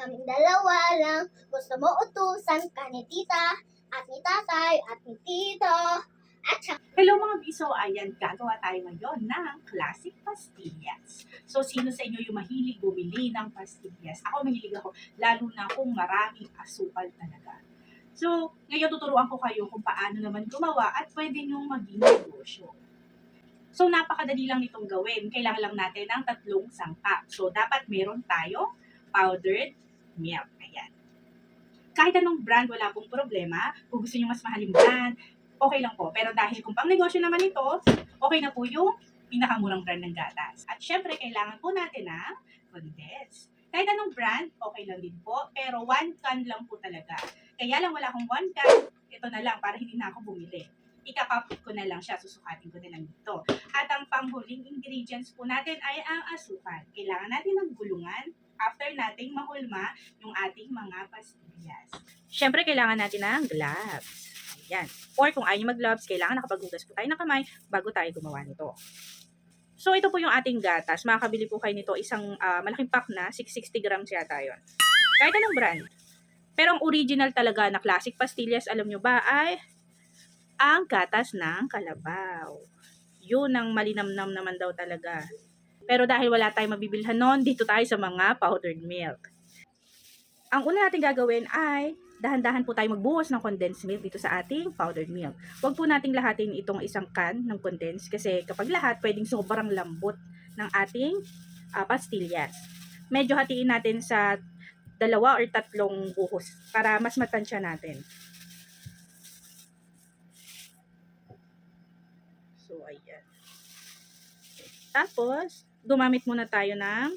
Kaming dalawa lang. Gusto mo utusan ka ni tita, at ni tatay, at ni tito. At saka Hello mga biso, ayan, gagawa tayo ngayon ng classic pastillas. So, sino sa inyo yung mahilig bumili ng pastillas? Ako mahilig ako, lalo na kung maraming asukal talaga. So, ngayon tuturuan ko kayo kung paano naman gumawa at pwede nyo maging negosyo. So, napakadali lang itong gawin. Kailangan lang natin ng tatlong sangkap. So, dapat meron tayo powdered milk. Ayan. Kahit anong brand, wala pong problema. Kung gusto nyo mas mahaling brand, okay lang po. Pero dahil kung pang negosyo naman ito, okay na po yung pinakamurang brand ng gatas. At syempre, kailangan po natin ng condensed. Kahit anong brand, okay lang din po. Pero one can lang po talaga. Kaya lang wala akong one can, ito na lang para hindi na ako bumili. Ikakapit ko na lang siya, susukatin ko na lang dito. At ang panghuling ingredients po natin ay ang asukal. Kailangan natin ng gulungan after nating mahulma yung ating mga pastillas. Syempre, kailangan natin ng gloves. Ayan. Or kung ayaw mag-gloves, kailangan nakapaghugas po tayo ng kamay bago tayo gumawa nito. So, ito po yung ating gatas. Makakabili po kayo nito isang ah, malaking pack na, 660 grams yata yun. Kahit anong brand. Pero ang original talaga na classic pastillas, alam nyo ba, ay ang gatas ng kalabaw. Yun ang malinamnam naman daw talaga. Pero dahil wala tayong mabibilhan noon, dito tayo sa mga powdered milk. Ang una natin gagawin ay dahan-dahan po tayo magbuhos ng condensed milk dito sa ating powdered milk. Huwag po nating lahatin itong isang can ng condensed kasi kapag lahat, pwedeng sobrang lambot ng ating ah, pastillas. Medyo hatiin natin sa dalawa or tatlong buhos para mas matansya natin. So, ayan. Tapos, gumamit muna tayo ng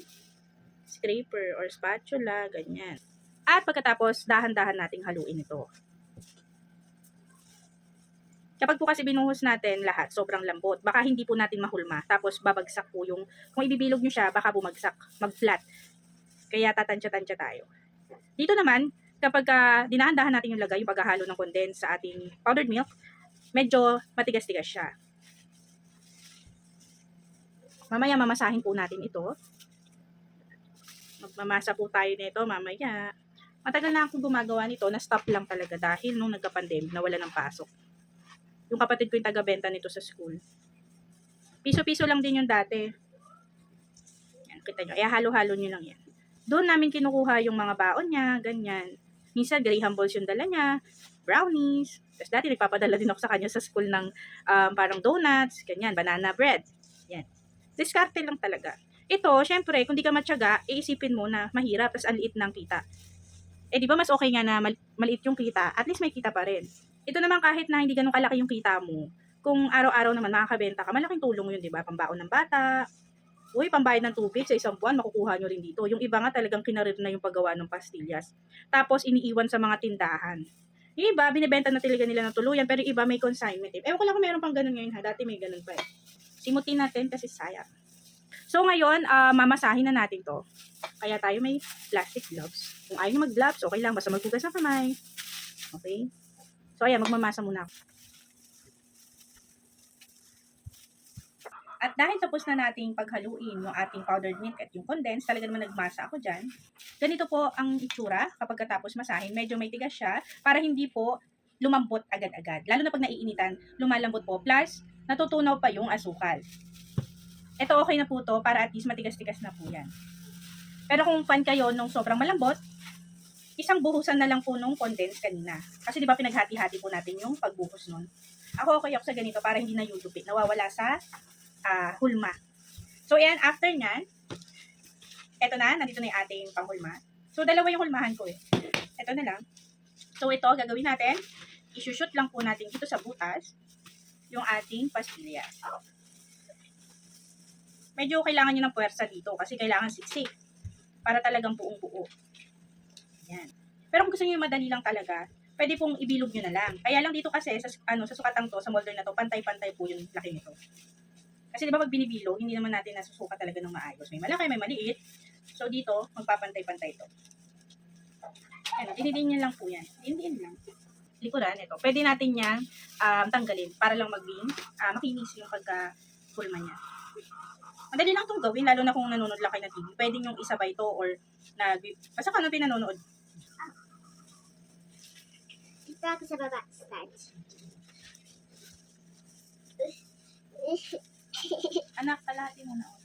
scraper or spatula, ganyan. At pagkatapos, dahan-dahan nating haluin ito. Kapag po kasi binuhos natin lahat, sobrang lambot, baka hindi po natin mahulma. Tapos babagsak po yung, kung ibibilog nyo siya, baka bumagsak, mag-flat. Kaya tatansya-tansya tayo. Dito naman, kapag uh, dinahan-dahan natin yung lagay, yung paghahalo ng condense sa ating powdered milk, medyo matigas-tigas siya. Mamaya mamasahin po natin ito. Magmamasa po tayo nito mamaya. Matagal na akong gumagawa nito, na-stop lang talaga dahil nung nagka-pandemic, nawala ng pasok. Yung kapatid ko yung taga-benta nito sa school. Piso-piso lang din yung dati. Yan, kita nyo. Kaya halo-halo nyo lang yan. Doon namin kinukuha yung mga baon niya, ganyan. Minsan, Graham Balls yung dala niya, brownies. Tapos dati nagpapadala din ako sa kanya sa school ng um, parang donuts, ganyan, banana bread. Diskarte lang talaga. Ito, syempre, kung di ka matyaga, iisipin mo na mahirap, tapos ang liit ng kita. Eh, di ba mas okay nga na mal- maliit yung kita, at least may kita pa rin. Ito naman kahit na hindi ganun kalaki yung kita mo, kung araw-araw naman makakabenta ka, malaking tulong yun, di ba? Pambaon ng bata, uy, pambayad ng tubig sa isang buwan, makukuha nyo rin dito. Yung iba nga talagang kinarir na yung paggawa ng pastillas. Tapos, iniiwan sa mga tindahan. Yung iba, binibenta na talaga nila ng tuluyan, pero yung iba may consignment. Ewan ko lang kung meron pang ganun ngayon ha, dati may ganun pa eh. Simutin natin kasi sayang. So ngayon, ah, mamasahin na natin to. Kaya tayo may plastic gloves. Kung ayaw nyo mag-gloves, okay lang. Basta maghugas ng kamay. Okay? So ayan, magmamasa muna ako. At dahil tapos na nating paghaluin yung ating powdered milk at yung condensed, talaga naman nagmasa ako dyan. Ganito po ang itsura kapag katapos masahin. Medyo may tigas siya para hindi po lumambot agad-agad. Lalo na pag naiinitan, lumalambot po. Plus, natutunaw pa yung asukal. Ito okay na po to para at least matigas-tigas na po yan. Pero kung fan kayo nung sobrang malambot, isang buhusan na lang po nung condense kanina. Kasi di ba pinaghati-hati po natin yung pagbuhos nun. Ako okay ako sa ganito para hindi na yutupit. Nawawala sa ah, hulma. So yan, after nyan, eto na, nandito na yung ating panghulma. So dalawa yung hulmahan ko eh. Eto na lang. So ito, gagawin natin, isushoot lang po natin dito sa butas yung ating pastillas. Medyo kailangan nyo ng puwersa dito kasi kailangan siksik para talagang buong buo. Yan. Pero kung gusto niyo madali lang talaga, pwede pong ibilog nyo na lang. Kaya lang dito kasi sa ano sa sukatang to, sa molder na to, pantay-pantay po yung laki nito. Kasi di ba pag binibilog, hindi naman natin nasusukat talaga ng maayos. May malaki, may maliit. So dito, magpapantay-pantay to. Ano, dinidin lang po yan. Dinidin lang. Likuran, ito. Pwede natin yan um, tanggalin para lang maging uh, makinis yung pagka-pulma niya. Madali lang itong gawin, lalo na kung nanonood lang kayo ng TV. Pwede yung isabay to or nag... Basta ka ano pinanonood. Ito ako sa baba. Start. Anak, kalahati mo na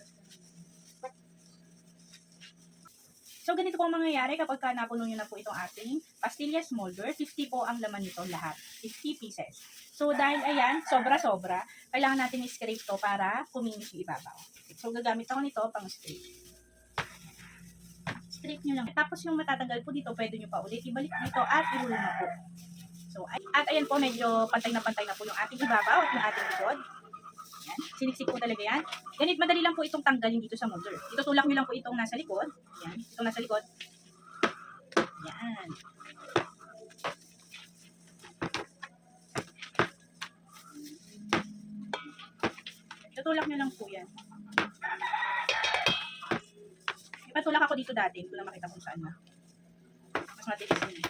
So, ganito po ang mangyayari kapag ka napuno nyo na po itong ating pastillas molder. 50 po ang laman nito lahat. 50 pieces. So, dahil ayan, sobra-sobra, kailangan natin i-scrape to para kuminis yung ibabaw. So, gagamit ako nito pang scrape. Scrape nyo lang. Tapos yung matatanggal po dito, pwede nyo pa ulit ibalik dito at ihulma po. So, at ayan po, medyo pantay na pantay na po yung ating ibabaw at yung ating likod. Yan. Siniksik po talaga yan. Ganit, madali lang po itong tanggalin dito sa molder. Itutulak nyo lang po itong nasa likod. Yan. Itong nasa likod. Yan. Tutulak nyo lang po yan. Ipatulak ako dito dati. Hindi ko lang makita kung saan na. Mas matigas yun. eh.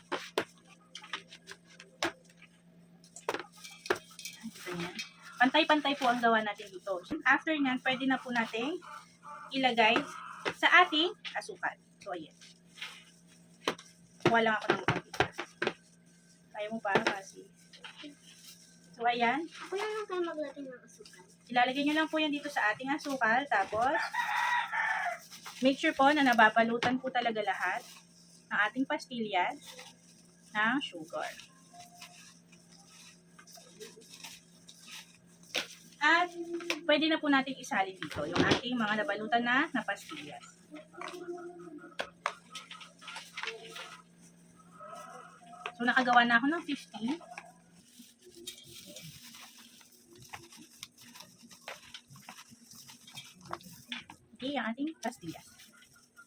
Yan. Pantay-pantay po ang gawa natin dito. After nyan, pwede na po natin ilagay sa ating asukal. So, ayan. Kuha lang ako ng konti. Kaya mo pa kasi. So, ayan. Kuya lang kayo maglagay ng asukal. Ilalagay nyo lang po yan dito sa ating asukal. Tapos, make sure po na nababalutan po talaga lahat ng ating pastillas ng sugar. At pwede na po natin isalin dito yung ating mga nabalutan na na pastillas. So, nakagawa na ako ng 50. Okay, ang ating pastillas.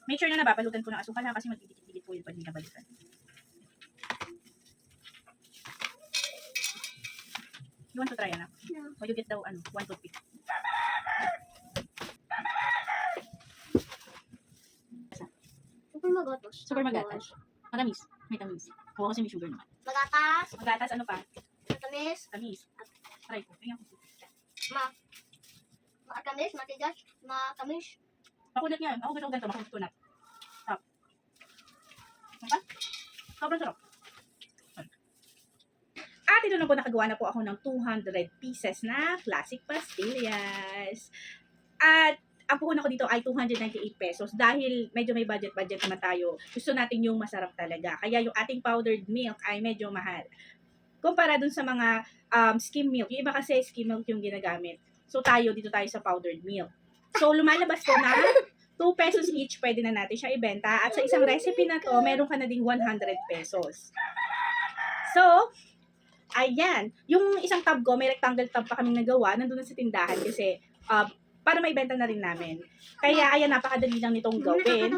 Make sure na nababalutan po ng asukal ha kasi magdidikit-dikit po yun pag hindi nabalikan. You want to try na? No. O you get daw ano, one toothpick. Magatos. Super magatas. Matamis. May tamis. Oo, kasi may sugar naman. Magatas. Magatas, ano pa? Matamis. Tamis. Try ko. Tingnan ko. Ma. Matamis. Matigas. Matamis. Makunat nga. Ako gusto ko ganito. Makunat kunat. Stop. Ano pa? Sobrang sarap. At ito na po, nakagawa na po ako ng 200 pieces na classic pastillas. At ang puhunan ko dito ay 298 pesos dahil medyo may budget-budget naman tayo. Gusto natin yung masarap talaga. Kaya yung ating powdered milk ay medyo mahal. Kumpara dun sa mga um, skim milk. Yung iba kasi skim milk yung ginagamit. So tayo, dito tayo sa powdered milk. So lumalabas ko na 2 pesos each, pwede na natin siya ibenta. At sa isang recipe na to, meron ka na ding 100 pesos. So, ayan. Yung isang tab ko, may rectangle tab pa kaming nagawa, nandun na sa tindahan kasi uh, para maibenta na rin namin. Kaya ayan, napakadali lang nitong gawin.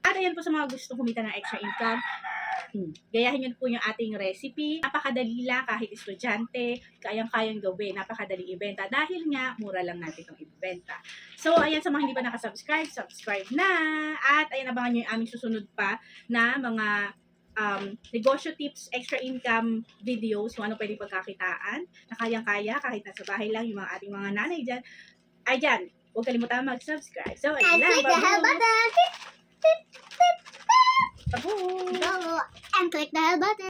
At ayan po sa mga gustong kumita ng extra income, hmm, gayahin nyo po yung ating recipe. Napakadali lang kahit estudyante, kayang-kayang gawin, napakadaling ibenta dahil nga mura lang natin itong ibenta. So ayan sa mga hindi pa nakasubscribe, subscribe na! At ayan abangan nyo yung aming susunod pa na mga um, negosyo tips, extra income videos, kung ano pwede pagkakitaan, na kayang-kaya kahit nasa bahay lang yung mga ating mga nanay dyan. Ay dyan, huwag kalimutan mag-subscribe. So, ayun lang. click the bell babu! button. Babu! Go. And click the bell button.